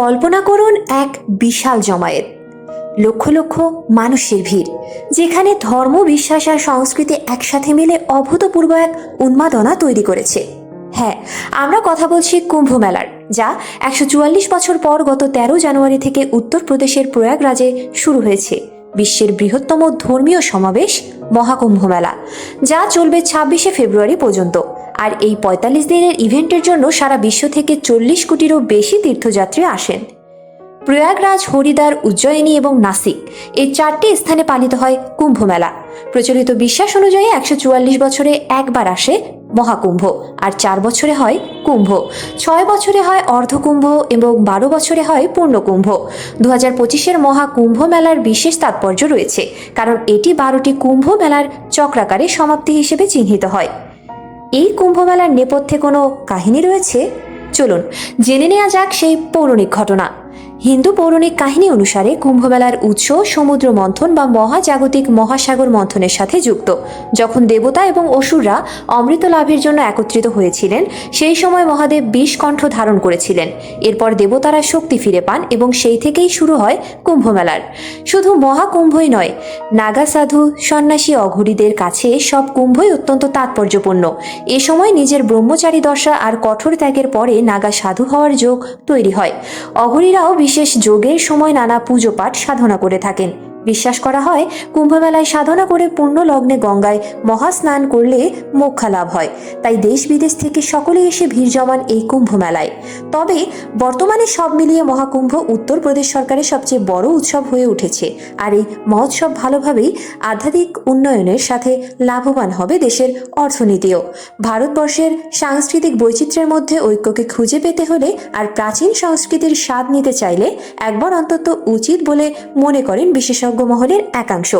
কল্পনা করুন এক বিশাল জমায়েত। লক্ষ লক্ষ মানুষের ভিড়, যেখানে ধর্ম, বিশ্বাস আর সংস্কৃতি একসাথে মিলে অভূতপূর্ব এক উন্মাদনা তৈরি করেছে। হ্যাঁ আমরা কথা বলছি কুম্ভ মেলার, যা একশো চুয়াল্লিশ বছর পর গত তেরো জানুয়ারি থেকে উত্তরপ্রদেশের প্রয়াগরাজে শুরু হয়েছে। বিশ্বের বৃহত্তম ধর্মীয় সমাবেশ মহাকুম্ভ মেলা, যা চলবে ছাব্বিশে ফেব্রুয়ারি পর্যন্ত। আর এই পঁয়তাল্লিশ দিনের ইভেন্টের জন্য সারা বিশ্ব থেকে চল্লিশ কোটিরও বেশি তীর্থযাত্রী আসেন। প্রয়াগরাজ, হরিদ্বার, উজ্জয়িনী এবং নাসিক এই চারটি স্থানে পালিত হয় কুম্ভ মেলা। প্রচলিত বিশ্বাস অনুযায়ী একশো চুয়াল্লিশ বছরে একবার আসে মহাকুম্ভ। আর চার বছরে হয় কুম্ভ। ছয় বছরে হয় অর্ধকুম্ভ এবং বারো বছরে হয় পূর্ণকুম্ভ। দু হাজার পঁচিশের মহাকুম্ভ মেলার বিশেষ তাৎপর্য রয়েছে, কারণ এটি বারোটি কুম্ভ মেলার চক্রাকারে সমাপ্তি হিসেবে চিহ্নিত হয়। এই কুম্ভ মেলার নেপথ্যে কোনো কাহিনী রয়েছে? চলুন, জেনে নেওয়া যাক সেই পৌরাণিক ঘটনা। হিন্দু পৌরাণিক কাহিনী অনুসারে কুম্ভমেলার উৎস সমুদ্র মন্থন বা মহাজাগতিক মহাসাগর মন্থনের সাথে যুক্ত। যখন দেবতা এবং অসুররা অমৃত লাভের জন্য একত্রিত হয়েছিলেন, সেই সময় মহাদেব বিষ কণ্ঠ ধারণ করেছিলেন। এরপর দেবতারা শক্তি ফিরে পান এবং সেই থেকেই শুরু হয় কুম্ভমেলার। শুধু মহাকুম্ভই নয় নাগা সাধু সন্ন্যাসী অঘরীদের কাছে সব কুম্ভই অত্যন্ত তাৎপর্যপূর্ণ। এ সময় নিজের ব্রহ্মচারী দশা আর কঠোর ত্যাগের পরে নাগা সাধু হওয়ার যোগ তৈরি হয়। অঘরীরাও বিশেষ যোগের সময় নানা পুজো পাঠ সাধনা করে থাকেন। বিশ্বাস করা হয়, কুম্ভমেলায় সাধনা করে পূর্ণ লগ্নে গঙ্গায় মহাস্নান করলে মোক্ষা লাভ হয়। তাই দেশ বিদেশ থেকে সকলে এসে ভিড় জমান এই কুম্ভ মেলায় তবে বর্তমানে সব মিলিয়ে মহাকুম্ভ উত্তরপ্রদেশ সরকারের সবচেয়ে বড় উৎসব হয়ে উঠেছে আর এই মহোৎসব ভালোভাবেই আধ্যাত্মিক উন্নয়নের সাথে লাভবান হবে দেশের অর্থনীতিও। ভারতবর্ষের সাংস্কৃতিক বৈচিত্র্যের মধ্যে ঐক্যকে খুঁজে পেতে হলে আর প্রাচীন সংস্কৃতির স্বাদ নিতে চাইলে একবার অন্তত উচিত বলে মনে করেন বিশেষজ্ঞ মহলের একাংশ।